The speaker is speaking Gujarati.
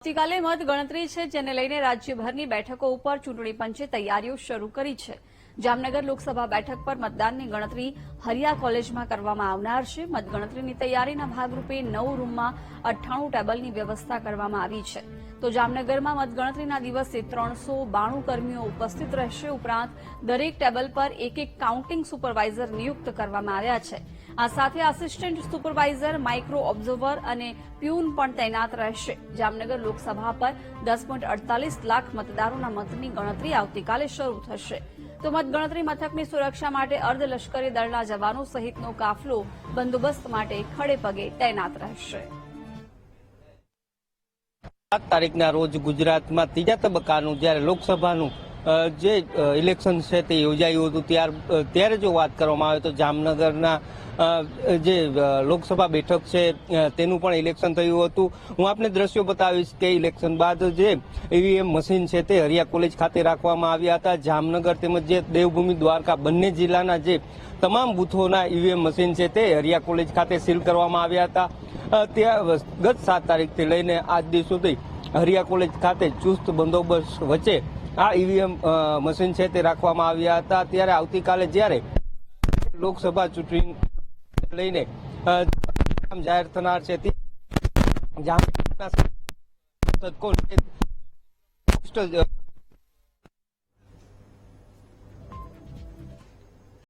આવતીકાલે મતગણતરી છે જેને લઈને રાજ્યભરની બેઠકો ઉપર ચૂંટણી પંચે તૈયારીઓ શરૂ કરી છે. જામનગર લોકસભા બેઠક પર મતદાનની ગણતરી હરિયા કોલેજમાં કરવામાં આવનાર છે. મતગણતરીની તૈયારીના ભાગરૂપે નવ રૂમમાં અઠ્ઠાણું ટેબલની વ્યવસ્થા કરવામાં આવી છે. તો જામનગરમાં મતગણતરીના દિવસે ત્રણસો બાણું કર્મીઓ ઉપસ્થિત રહેશે ઉપરાંત દરેક ટેબલ પર એક એક કાઉન્ટિંગ સુપરવાઇઝર નિયુક્ત કરવામાં આવ્યા છે. આ સાથે આસિસ્ટન્ટ સુપરવાઇઝર, માઇક્રો ઓબ્ઝર્વર અને પ્યુન પણ તૈનાત રહેશે. જામનગર લોકસભા પર દસ લાખ મતદારોના મતની ગણતરી આવતીકાલે શરૂ થશે. તો મતગણતરી મથકની સુરક્ષા માટે અર્ધલશ્કરી દળના જવાનો સહિતનો કાફલો બંદોબસ્ત માટે ખડે પગે તૈનાત રહેશે. સાત તારીખના રોજ ગુજરાતમાં ત્રીજા તબક્કાનું જ્યારે લોકસભાનું જે ઇલેક્શન છે તે યોજાયું હતું ત્યાર ત્યારે જો વાત કરવામાં આવે તો જામનગરના જે લોકસભા બેઠક છે તેનું પણ ઇલેક્શન થયું હતું. હું આપને દ્રશ્યો બતાવીશ કે ઇલેક્શન બાદ જે ઈવીએમ મશીન છે તે હરિયા કોલેજ ખાતે રાખવામાં આવ્યા હતા. જામનગર તેમજ જે દેવભૂમિ દ્વારકા બંને જિલ્લાના જે તમામ બૂથોના ઈવીએમ મશીન છે તે હરિયા કોલેજ ખાતે સીલ કરવામાં આવ્યા હતા. ત્યાં ગત સાત તારીખથી લઈને આજ દિવસ સુધી હરિયા કોલેજ ખાતે ચુસ્ત બંદોબસ્ત વચ્ચે આ ઈવીએમ મશીન છે તે રાખવામાં આવ્યા હતા. ત્યારે આવતીકાલે જ્યારે લોકસભા ચૂંટણી લઈને જાહેર થનાર છે તે જામનગરના